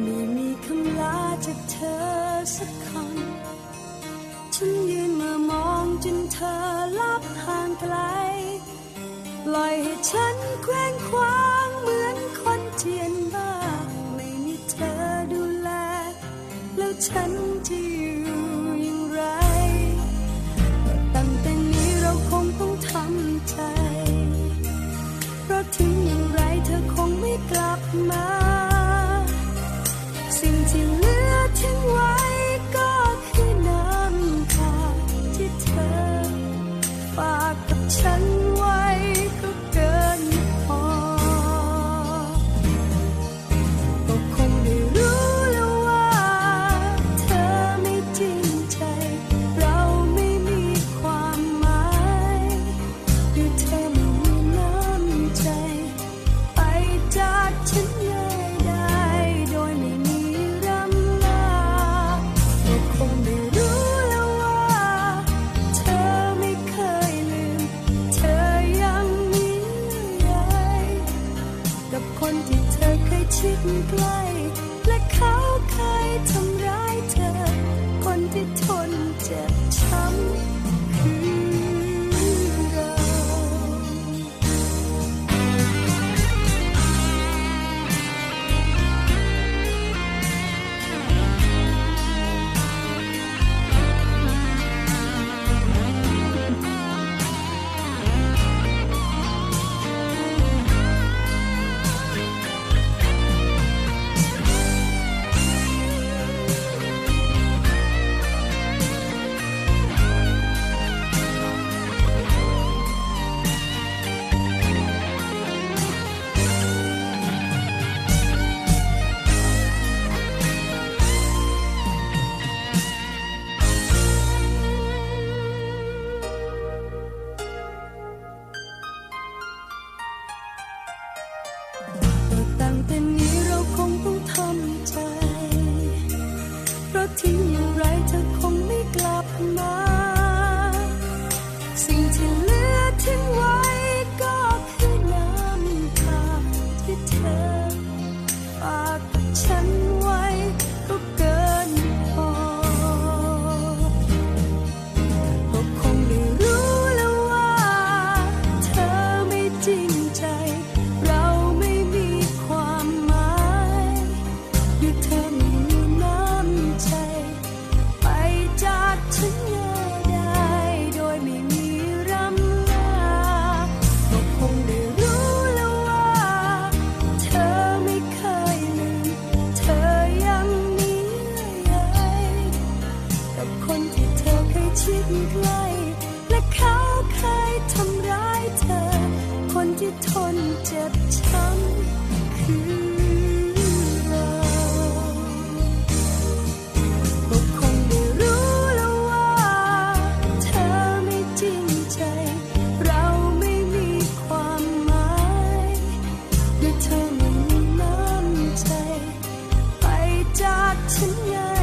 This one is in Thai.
เมื่อมีคำลาจากเธอสักคำฉันยืนมามองจนเธอลับห่างไกลปล่อยให้ฉันเคว้งคว้างเหมือนคนเจียนบ้าไม่มีเธอดูแล แล้วฉันที่ เธอคงไม่กลับมา สิ่งที่เหลือทิ้งไว้ก็คือน้ำตาที่เธอฝากฉันไว้ก็เกินพอกคงไม่รู้แล้วว่า เธอไม่จริง 天涯。